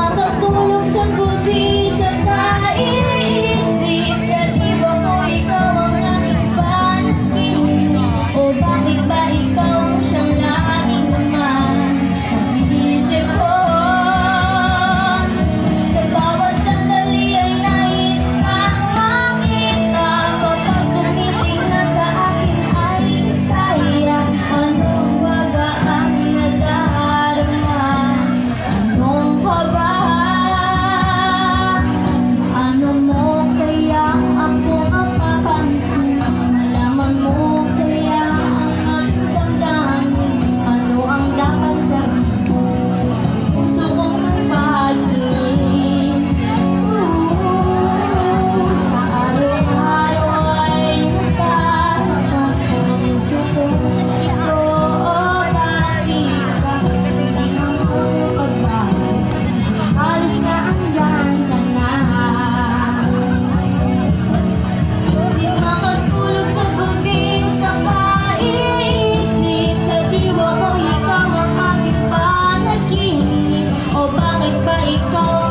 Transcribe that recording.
Makatulog sa gabi sa Обрали байко.